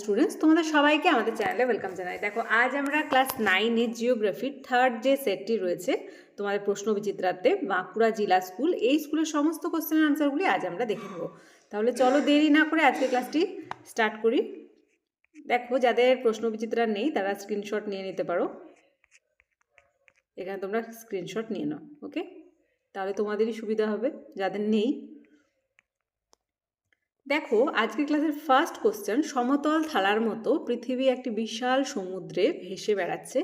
Students তোমাদের সবাইকে আমাদের চ্যানেলে ওয়েলকাম জানাই। দেখো, আজ আমরা ক্লাস নাইনের জিওগ্রাফির থার্ড যে সেটটি রয়েছে, তোমাদের প্রশ্ন বিচিত্রাতে বাঁকুড়া জেলা স্কুল এই স্কুলের সমস্ত কোশ্চেনের আনসারগুলি আজ আমরা দেখে নেব। তাহলে চলো দেরি না করে আজকে ক্লাসটি স্টার্ট করি। দেখো, যাদের প্রশ্ন বিচিত্রা নেই, তারা স্ক্রিনশট নিয়ে নিতে পারো। এখানে তোমরা স্ক্রিনশট নিয়ে নাও ওকে তাহলে তোমাদেরই সুবিধা হবে, যাদের নেই দেখো, আজকের ক্লাসের ফার্স্ট কোশ্চেন সমতল থালার মতো পৃথিবী একটি বিশাল সমুদ্রে ভেসে বেড়াচ্ছে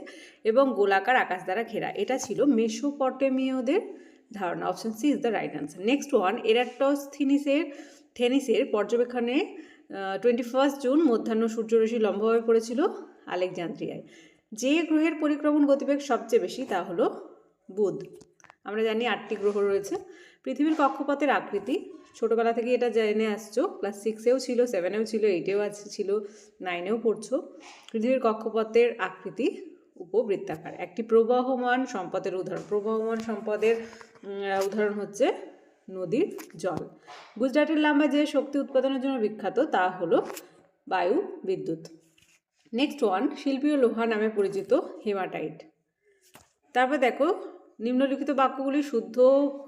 এবং গোলাকার আকাশ দ্বারা ঘেরা। এটা ছিল মেসোপটেমীয়দের ধারণা। Option C is the right answer next one এরাটস থিনিসের থেনিসের পর্যবেক্ষণে টোয়েন্টি ফার্স্ট জুন মধ্যাহ্ন সূর্যরশ্মি লম্বভাবে পড়েছিল আলেকজান্দ্রিয়ায়। যে গ্রহের পরিক্রমণ গতিবেগ সবচেয়ে বেশি তা হলো বুধ। আমরা জানি আটটি গ্রহ রয়েছে। পৃথিবীর কক্ষপথের আকৃতি ছোটোবেলা থেকে এটা জেনে আসছো। ক্লাস সিক্সেও ছিল সেভেনেও ছিল এইটেও আছে, ছিল নাইনেও পড়ছো। পৃথিবীর কক্ষপথের আকৃতি উপবৃত্তাকার। একটি প্রবাহমান সম্পদের উদাহরণ। প্রবাহমান সম্পদের উদাহরণ হচ্ছে নদীর জল। গুজরাটের লাম্বা যে শক্তি উৎপাদনের জন্য বিখ্যাত, তা হলো বায়ু বিদ্যুৎ। নেক্সট ওয়ান শিল্পীয় লোহা নামে পরিচিত হেমাটাইট। তারপর দেখো নিম্নলিখিত বাক্যগুলি শুদ্ধ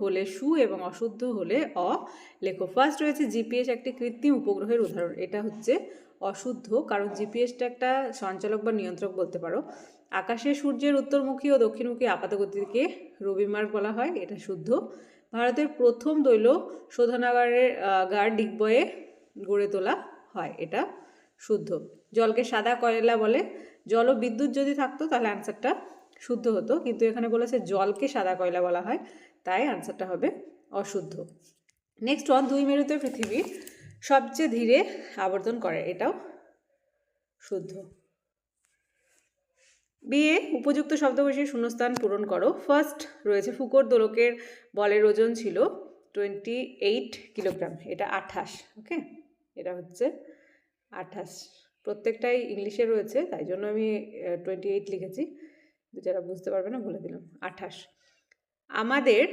হলে সু এবং অশুদ্ধ হলে অ। লেখো ফার্স্ট রয়েছে জিপিএস একটি কৃত্রিম উপগ্রহের উদাহরণ। এটা হচ্ছে অশুদ্ধ, কারণ জিপিএসটা একটা সঞ্চালক বা নিয়ন্ত্রক বলতে পারো। আকাশে সূর্যের উত্তরমুখী ও দক্ষিণমুখী আপাতগতিকে রবিমার্গ বলা হয়, এটা শুদ্ধ। ভারতের প্রথম দৈল শোধনাগারের গার ডিগবয়ে গড়ে তোলা হয়, এটা শুদ্ধ। জলকে সাদা কয়লা বলে। জল ও বিদ্যুৎ যদি থাকতো তাহলে অ্যান্সারটা শুদ্ধ হতো, কিন্তু এখানে বলেছে জলকে সাদা কয়লা বলা হয়, তাই অ্যান্সারটা হবে অশুদ্ধ। নেক্সট ওয়ান দুই মেরুতে পৃথিবী সবচেয়ে ধীরে আবর্তন করে, এটাও শুদ্ধ। বিয়ে উপযুক্ত শব্দ বসিয়ে শূন্যস্থান পূরণ করো। ফার্স্ট রয়েছে ফুকর দোলকের বলের ওজন ছিল টোয়েন্টি এইট কিলোগ্রাম এটা আঠাশ ওকে এটা হচ্ছে আঠাশ। প্রত্যেকটাই ইংলিশে রয়েছে, তাই জন্য আমি টোয়েন্টি এইট লিখেছি। যারা বুঝতে পারবে না, বলে দিলাম, আঠাশ। আমাদের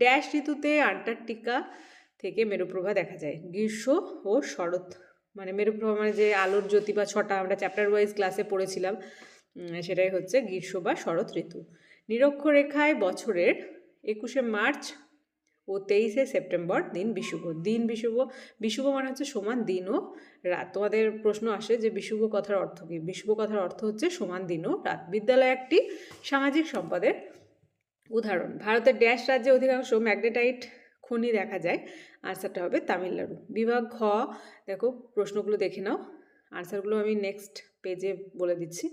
ড্যাশ ঋতুতে আন্টার্কটিকা থেকে মেরুপ্রভা দেখা যায়, গ্রীষ্ম ও শরৎ। মানে মেরুপ্রভা মানে যে আলোর জ্যোতি বা ছটা, আমরা চ্যাপ্টার ওয়াইজ ক্লাসে পড়েছিলাম সেটাই হচ্ছে গ্রীষ্ম বা শরৎ ঋতু। নিরক্ষরেখায় বছরের একুশে মার্চ ও তেইশে সেপ্টেম্বর দিন বিশুভ। দিন বিশুভ বিশুভ মানে হচ্ছে সমান দিন ও রাত। তোমাদের প্রশ্ন আসে যে বিষুব কথার অর্থ কী? বিশুভ কথার অর্থ হচ্ছে সমান দিন ও রাত। বিদ্যালয় একটি সামাজিক সম্পদের উদাহরণ। ভারতের ড্যাশ রাজ্যে অধিকাংশ ম্যাগনেটাইট খনি দেখা যায়। আনসারটা হবে তামিলনাড়ু। বিভাগ খ দেখো প্রশ্নগুলো দেখে নাও। আনসারগুলো আমি নেক্সট পেজে বলে দিচ্ছি।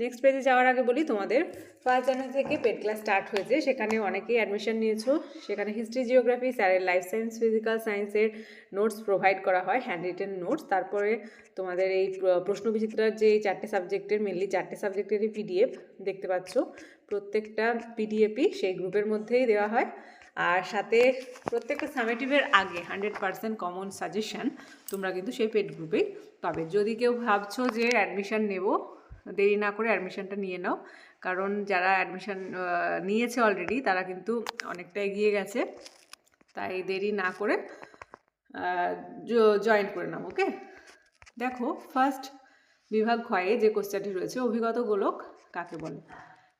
নেক্সট পেজে যাওয়ার আগে বলি, তোমাদের ফার্স্ট জানুয়ারি থেকে পেড ক্লাস স্টার্ট হয়েছে। সেখানে অনেকেই অ্যাডমিশন নিয়েছো। সেখানে হিস্ট্রি জিওগ্রাফি স্যারের লাইফ সায়েন্স ফিজিক্যাল সায়েন্সের নোটস প্রোভাইড করা হয় হ্যান্ড রিটেন নোটস তারপরে তোমাদের এই প্র- প্রশ্ন বিচিত্রার যে চারটে সাবজেক্টের মেনলি চারটে সাবজেক্টেরই পিডিএফ দেখতে পাচ্ছ। প্রত্যেকটা পিডিএফই সেই গ্রুপের মধ্যেই দেওয়া হয়। আর সাথে প্রত্যেকটা সামেটিভের আগে হান্ড্রেড পার্সেন্ট কমন সাজেশন তোমরা কিন্তু সেই পেড গ্রুপেই পাবে। যদি কেউ ভাবছ যে অ্যাডমিশান নেব দেরি না করে অ্যাডমিশনটা নিয়ে নাও। কারণ যারা অ্যাডমিশন নিয়েছে অলরেডি তারা কিন্তু অনেকটা এগিয়ে গেছে। তাই দেরি না করে জয়েন করে নাও ওকে দেখো ফার্স্ট বিভাগ ক্ষয়ে যে কোশ্চেনটি রয়েছে, অভিগত গোলক কাকে বলে?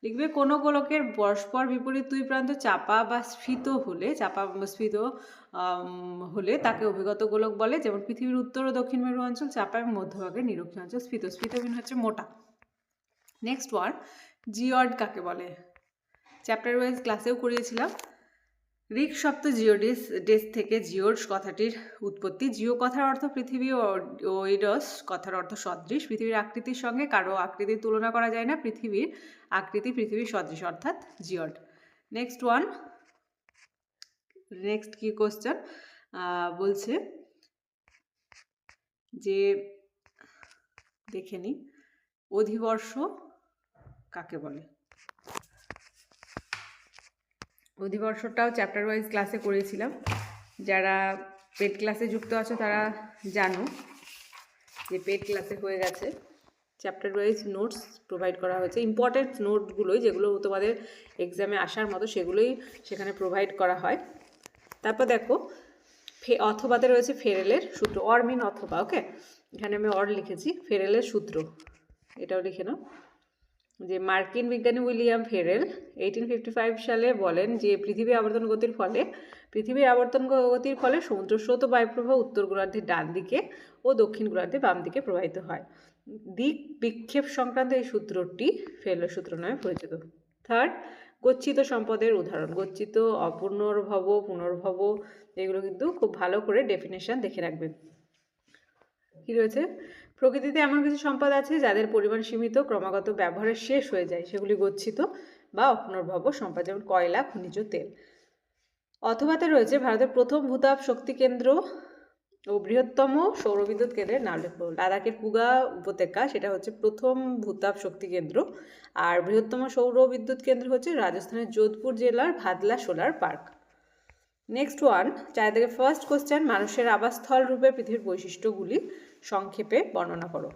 লিখবে, কোনো গোলকের পরস্পর বিপরীত দুই প্রান্ত চাপা বা স্ফীত হলে, চাপা স্ফীত হলে তাকে অভিগত গোলক বলে। যেমন পৃথিবীর উত্তর ও দক্ষিণ মেরু অঞ্চল চাপা এবং মধ্যভাগের নিরক্ষীয় অঞ্চল স্ফীত। স্ফীত মিন হচ্ছে মোটা। নেক্সট ওয়ান জিওড কাকে বলে? চ্যাপ্টার ওয়াইজ ক্লাসেও করিয়েছিলাম। রিক সপ্ত জিওডিস ডেস থেকে জিওর কথাটির উৎপত্তি। জিও কথার অর্থ পৃথিবী ও ওইডস কথার অর্থ সদৃশ। পৃথিবীর আকৃতির সঙ্গে কারও আকৃতির তুলনা করা যায় না। পৃথিবীর আকৃতি পৃথিবীর সদৃশ, অর্থাৎ জিওড নেক্সট ওয়ান নেক্সট কি কোশ্চেন বলছে যে, দেখে নিই অধিবর্ষ কাকে বলে? অধিবর্ষটাও চ্যাপ্টার ওয়াইজ ক্লাসে করেছিলাম। যারা পেড ক্লাসে যুক্ত আছো তারা জানো যে পেড ক্লাসে হয়ে গেছে। চ্যাপ্টার ওয়াইজ নোটস প্রোভাইড করা হয়েছে। ইম্পর্টেন্ট নোটগুলোই যেগুলো তোমাদের এক্সামে আসার মতো সেগুলোই সেখানে প্রোভাইড করা হয়। তারপর দেখো, ফে অথবাতে রয়েছে ফেরেলের সূত্র। অর মিন অথবা ওকে এখানে আমি অর লিখেছি। ফেরেলের সূত্র। এটাও লিখে নাও। যে মার্কিন বিজ্ঞানী William Ferrel eighteen fifty five সালে বলেন যে পৃথিবীর আবর্তন গতির ফলে, পৃথিবীর আবর্তন গতির ফলে সমুদ্র স্রোত বায়ুপ্রবাহ উত্তর গোলার্ধের ডান দিকে ও দক্ষিণ গোলার্ধে বাম দিকে প্রবাহিত হয়। দিক বিক্ষেপ সংক্রান্ত এই সূত্রটি ফেরেলের সূত্র নামে পরিচিত। থার্ড গচ্ছিত সম্পদের উদাহরণ। গচ্ছিত অপুনর্ভব পুনর্ভব এগুলো কিন্তু খুব ভালো করে ডেফিনেশন দেখে রাখবেন। কি রয়েছে? প্রকৃতিতে এমন কিছু সম্পদ আছে যাদের পরিমাণ সীমিত, ক্রমাগত ব্যবহারের শেষ হয়ে যায়। সেগুলি গচ্ছিত বা অপুনর্ভব সম্পদ, যেমন কয়লা, খনিজ তেল। অথবাতে রয়েছে ভারতের প্রথম ভূতাপ শক্তি কেন্দ্র ও বৃহত্তম সৌরবিদ্যুৎ কেন্দ্রের নাম লিখব লাদাখের পুগা উপত্যকা, সেটা হচ্ছে প্রথম ভূতাপ শক্তি কেন্দ্র। আর বৃহত্তম সৌর বিদ্যুৎ কেন্দ্র হচ্ছে রাজস্থানের যোধপুর জেলার Bhadla solar park. Next one চার থেকে ফার্স্ট কোশ্চেন মানুষের আবাসস্থল রূপে পৃথিবীর বৈশিষ্ট্যগুলি। সংক্ষেপে বর্ণনা করো।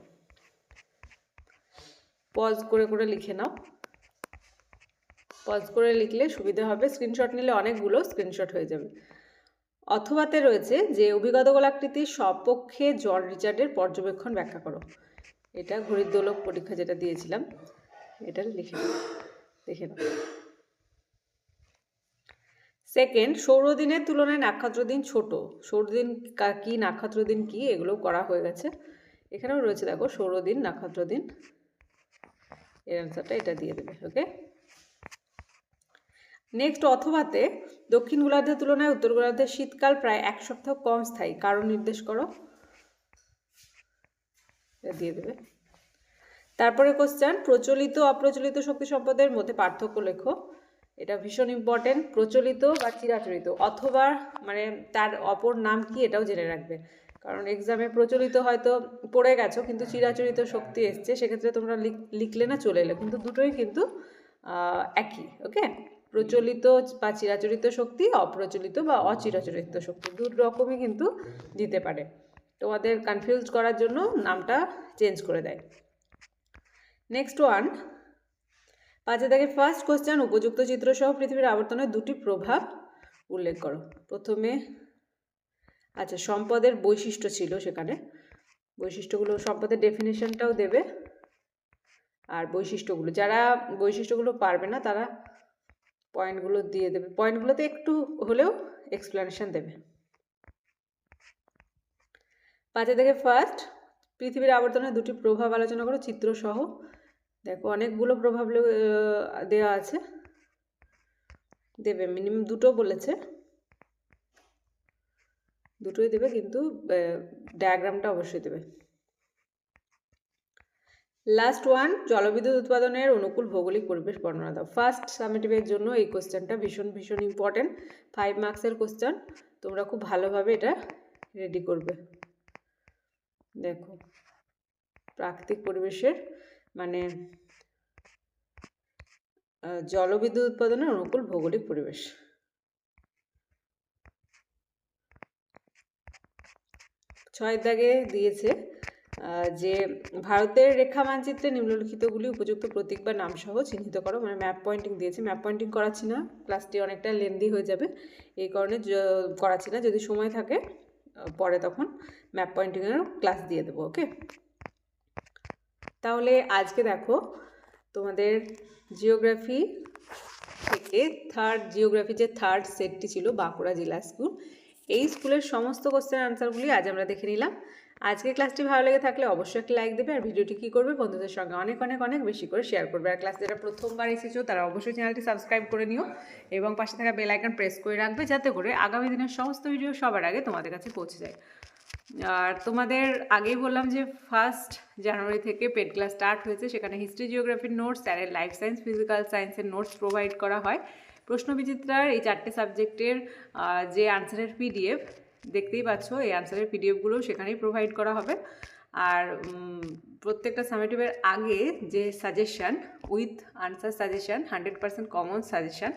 পজ করে করে লিখে নাও। পজ করে লিখলে সুবিধা হবে। স্ক্রিনশট নিলে অনেকগুলো স্ক্রিনশট হয়ে যাবে। অথবাতে রয়েছে যে অভিগত গোলাকৃতির সপক্ষে জন রিচার্ডের পর্যবেক্ষণ ব্যাখ্যা করো। এটা ঘড়ির দোলক পরীক্ষা যেটা দিয়েছিলাম, এটা লিখে দেখে নাও। সেকেন্ড সৌরদিনের তুলনায় নক্ষত্র দিন ছোট। সৌরদিন কা- কি নক্ষত্র দিন কি এগুলো করা হয়ে গেছে। এখানেও রয়েছে, দেখো, সৌরদিন নক্ষত্র দিন এর অ্যান্সারটা এটা দিয়ে দেবে ওকে নেক্সট অথবাতে দক্ষিণ গোলার্ধের তুলনায় উত্তর গোলার্ধের শীতকাল প্রায় এক সপ্তাহ কম স্থায়ী। কারণ নির্দেশ করো। দিয়ে দেবে। তারপরে কোশ্চেন প্রচলিত অপ্রচলিত শক্তি সম্পদের মধ্যে পার্থক্য লেখো। এটা ভীষণ ইম্পর্টেন্ট প্রচলিত বা চিরাচরিত। অথবা মানে তার অপর নাম কি এটাও জেনে রাখবে। কারণ এক্সামে প্রচলিত হয়তো পড়ে গেছো, কিন্তু চিরাচরিত শক্তি এসছে, সেক্ষেত্রে তোমরা লিখ- লিখলে না, চলে এলে। কিন্তু দুটোই কিন্তু একই ওকে প্রচলিত বা চিরাচরিত শক্তি, অপ্রচলিত বা অচিরাচরিত শক্তি, দু রকমই কিন্তু দিতে পারে। তোমাদের কনফিউজ করার জন্য নামটা চেঞ্জ করে দেয়। নেক্সট ওয়ান পাঁচে থেকে ফার্স্ট কোশ্চেন উপযুক্ত চিত্রসহ পৃথিবীর আবর্তনের দুটি প্রভাব উল্লেখ করো। প্রথমে আচ্ছা সম্পদের বৈশিষ্ট্য ছিল সেখানে। বৈশিষ্ট্যগুলো, সম্পদের ডেফিনেশনটাও দেবে। আর বৈশিষ্ট্যগুলো, যারা বৈশিষ্ট্যগুলো পারবে না, তারা পয়েন্টগুলো দিয়ে দেবে। পয়েন্টগুলোতে একটু হলেও এক্সপ্লেনেশন দেবে। পাঁচে থেকে ফার্স্ট পৃথিবীর আবর্তনের দুটি প্রভাব আলোচনা করো চিত্রসহ দেখো অনেকগুলো প্রভাব দেওয়া আছে। দেবে মিনিমাম দুটো বলেছে। দুটোই দেবে কিন্তু ডায়াগ্রামটা অবশ্যই দেবে। লাস্ট ওয়ান জলবিদ্যুৎ উৎপাদনের অনুকূল ভৌগোলিক পরিবেশ বর্ণনা দাও। ফার্স্ট সামেটিভের জন্য এই কোশ্চেনটা ভীষণ ভীষণ ইম্পর্টেন্ট ফাইভ মার্কসের কোশ্চেন তোমরা খুব ভালোভাবে এটা রেডি করবে। দেখো, প্রাকৃতিক পরিবেশের মানে জলবিদ্যুৎ উৎপাদনের অনুকূল ভৌগোলিক পরিবেশ। ছয় দাগে দিয়েছে যে ভারতের রেখা মানচিত্রে নিম্নলিখিতগুলি উপযুক্ত প্রতীক বা নাম সহ চিহ্নিত করো। মানে ম্যাপ পয়েন্টিং দিয়েছে। ম্যাপ পয়েন্টিং করাচ্ছি না। ক্লাসটি অনেকটা লেন্দি হয়ে যাবে। এই কারণে করাচ্ছি না। যদি সময় থাকে পরে তখন ম্যাপ পয়েন্টিংয়েরও ক্লাস দিয়ে দেবো, ওকে? তাহলে আজকে দেখো তোমাদের জিওগ্রাফি থেকে থার্ড জিওগ্রাফি যে থার্ড সেটটি ছিল বাঁকুড়া জেলা স্কুল এই স্কুলের সমস্ত কোশ্চেন আনসারগুলি আজ আমরা দেখে নিলাম। আজকে ক্লাসটি ভালো লেগে থাকলে অবশ্যই একটা লাইক দেবে আর ভিডিওটি কী করবে বন্ধুদের সঙ্গে অনেক অনেক অনেক বেশি করে শেয়ার করবে। আর ক্লাস যারা প্রথমবার এসেছ, তারা অবশ্যই চ্যানেলটি সাবস্ক্রাইব করে নিও এবং পাশে থাকা বেল আইকন প্রেস করে রাখবে যাতে করে আগামী দিনের সমস্ত ভিডিও সবার আগে তোমাদের কাছে পৌঁছে যায়। আর তোমাদের আগেই বললাম যে ফার্স্ট জানুয়ারি থেকে পেড ক্লাস স্টার্ট হয়েছে। সেখানে হিস্ট্রি জিওগ্রাফির নোটস স্যারের লাইফ সায়েন্স ফিজিক্যাল সায়েন্সের নোটস প্রোভাইড করা হয়। প্রশ্ন বিচিত্রার এই চারটে সাবজেক্টের যে আনসারের পিডিএফ দেখতেই পাচ্ছ, এই আনসারের পিডিএফগুলো সেখানেই প্রোভাইড করা হবে। আর প্রত্যেকটা সামেটিভের আগে যে suggestion with answer suggestion hundred percent common suggestion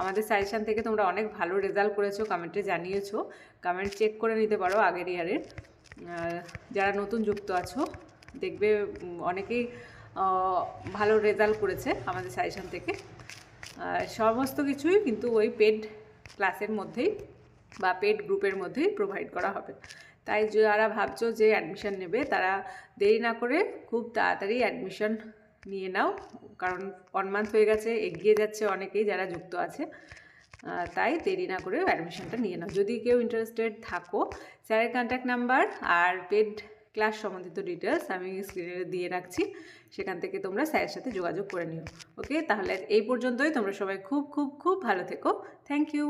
আমাদের সাজেশান থেকে তোমরা অনেক ভালো রেজাল্ট করেছ কমেন্টে জানিয়েছো। কমেন্ট চেক করে নিতে পারো আগের ইয়ারের যারা নতুন যুক্ত আছো, দেখবে অনেকেই ভালো রেজাল্ট করেছে আমাদের সাজেশান থেকে। সমস্ত কিছুই কিন্তু ওই পেড ক্লাসের মধ্যেই বা পেড গ্রুপের মধ্যেই প্রোভাইড করা হবে। তাই যারা ভাবছ যে অ্যাডমিশন নেবে, তারা দেরি না করে খুব তাড়াতাড়ি অ্যাডমিশন নিয়ে নাও, কারণ ওয়ান মান্থ হয়ে গেছে, এগিয়ে যাচ্ছে অনেকেই যারা যুক্ত আছে। তাই দেরি না করে অ্যাডমিশনটা নিয়ে নাও। যদি কেউ ইন্টারেস্টেড থাকো, স্যারের কন্ট্যাক্ট নাম্বার আর পেড ক্লাস সম্বন্ধিত ডিটেলস আমি স্ক্রিনে দিয়ে রাখছি। সেখান থেকে তোমরা স্যারের সাথে যোগাযোগ করে নিও। ওকে তাহলে এই পর্যন্তই। তোমরা সবাই খুব খুব খুব ভালো থেকো। Thank you